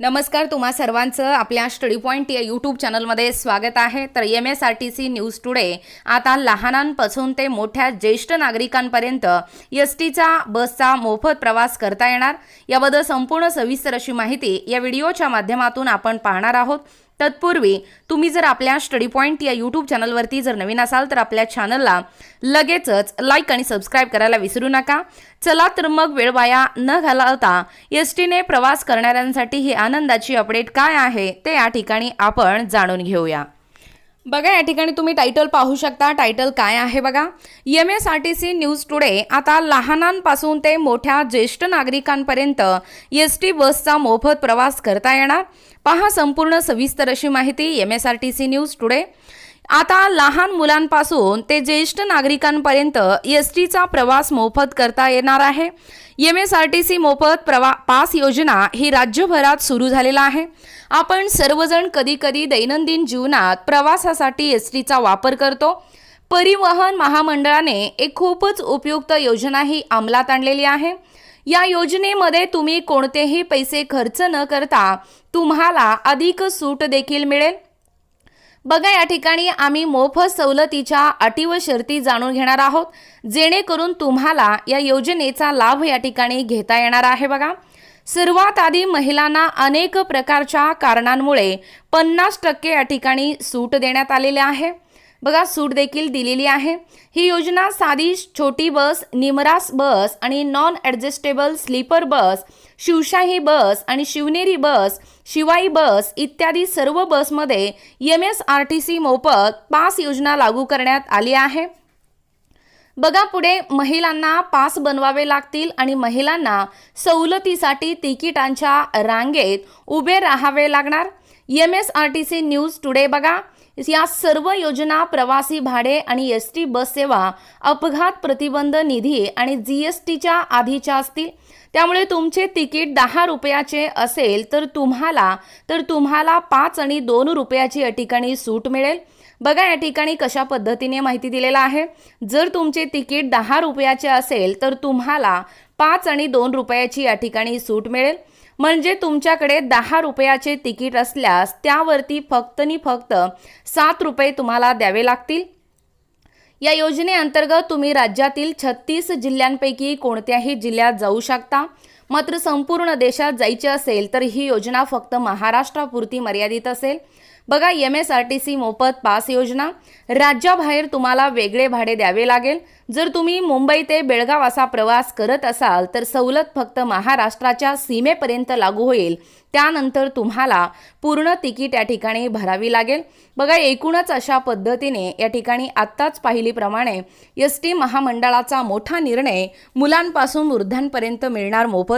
नमस्कार तुम्हा सर्वांचं आपल्या स्टडी पॉईंट या यूट्यूब चॅनलमध्ये स्वागत आहे. तर M S R T C news today आता लहानांपासून ते मोठ्या ज्येष्ठ नागरिकांपर्यंत एस टीचा बसचा मोफत प्रवास करता येणार. याबद्दल संपूर्ण सविस्तर अशी माहिती या व्हिडिओच्या माध्यमातून आपण पाहणार आहोत. तत्पूर्वी तुम्ही जर आपल्या स्टडी पॉईंट या यूट्यूब चॅनलवरती जर नवीन असाल तर आपल्या चॅनलला लगेचच लाईक आणि सबस्क्राईब करायला विसरू नका. चला तर मग वेळ वाया न घालवता एस टीने प्रवास करणाऱ्यांसाठी ही आनंदाची अपडेट काय आहे ते या ठिकाणी आपण जाणून घेऊया. बघा या ठिकाणी तुम्ही टायटल पाहू शकता. टायटल काय आहे बघा? M S R T C news today आता लहानांपासून ते मोठ्या ज्येष्ठ नागरिकांपर्यंत एस टी बसचा मोफत प्रवास करता येणार. पहा संपूर्ण सविस्तर अशी माहिती M S R T C news today आता लहान मुलांपासून ते ज्येष्ठ नागरिकांपर्यंत एस टीचा प्रवास मोफत करता येणार आहे. M S R T C मोफत प्रवा पास योजना ही राज्यभरात सुरू झालेला आहे. आपण सर्वजण कधी कधी दैनंदिन जीवनात प्रवासासाठी एस टीचा वापर करतो. परिवहन महामंडळाने एक खूपच उपयुक्त योजना ही अंमलात आणलेली आहे. या योजनेमध्ये तुम्ही कोणतेही पैसे खर्च न करता तुम्हाला अधिक सूट देखील मिळेल. बघा या ठिकाणी आम्ही मोफत सवलतीच्या अटी व शर्ती जाणून घेणार आहोत जेणेकरून तुम्हाला या योजनेचा लाभ या ठिकाणी घेता येणार आहे बघा. सर्वात आधी महिलांना अनेक प्रकारच्या कारणांमुळे पन्नास टक्के या ठिकाणी सूट देण्यात आलेली आहे. बघा सूट देखील दिलेली आहे. ही योजना साधी छोटी बस निमरास बस आणि non adjustable sleeper bus Shivshahi bus आणि शिवनेरी बस शिवाई बस इत्यादी सर्व बसमध्ये M S R T C मोफत पास योजना लागू करण्यात आली आहे. बघा पुढे महिलांना पास बनवावे लागतील आणि महिलांना सवलतीसाठी तिकिटांच्या रांगेत उभे राहावे लागणार. M S R T C news today बघा. या सर्व योजना प्रवासी भाडे आणि एस टी बस सेवा अपघात प्रतिबंध निधी आणि जी एस टीच्या आधीच्या असतील. त्यामुळे तुमचे तिकीट दहा रुपयाचे असेल तर तुम्हाला तर तुम्हाला पाच आणि दोन रुपयाची या ठिकाणी सूट मिळेल. बघा या ठिकाणी कशा पद्धतीने माहिती दिलेला आहे. जर तुमचे तिकीट दहा रुपयाचे असेल तर तुम्हाला पाच आणि दोन रुपयाची या ठिकाणी सूट मिळेल. म्हणजे तुमच्याकडे दहा रुपयाचे तिकीट असल्यास त्यावरती फक्त आणि फक्त सात रुपये तुम्हाला द्यावे लागतील. या योजनेअंतर्गत तुम्ही राज्यातील छत्तीस जिल्ह्यांपैकी कोणत्याही जिल्ह्यात जाऊ शकता. मात्र संपूर्ण देशात जायचे असेल तर ही योजना फक्त महाराष्ट्रापुरती मर्यादित असेल. बघा M S R T C मोफत पास योजना. राज्याबाहेर तुम्हाला वेगळे भाडे द्यावे लागेल. जर तुम्ही मुंबई ते बेळगाव असा प्रवास करत असाल तर सवलत फक्त महाराष्ट्राच्या सीमेपर्यंत लागू होईल. त्यानंतर तुम्हाला पूर्ण तिकीट या ठिकाणी भरावी लागेल. बघा एकूणच अशा पद्धतीने या ठिकाणी आत्ताच पाहिलीप्रमाणे एस टी महामंडळाचा मोठा निर्णय मुलांपासून वृद्धांपर्यंत मिळणार मोफत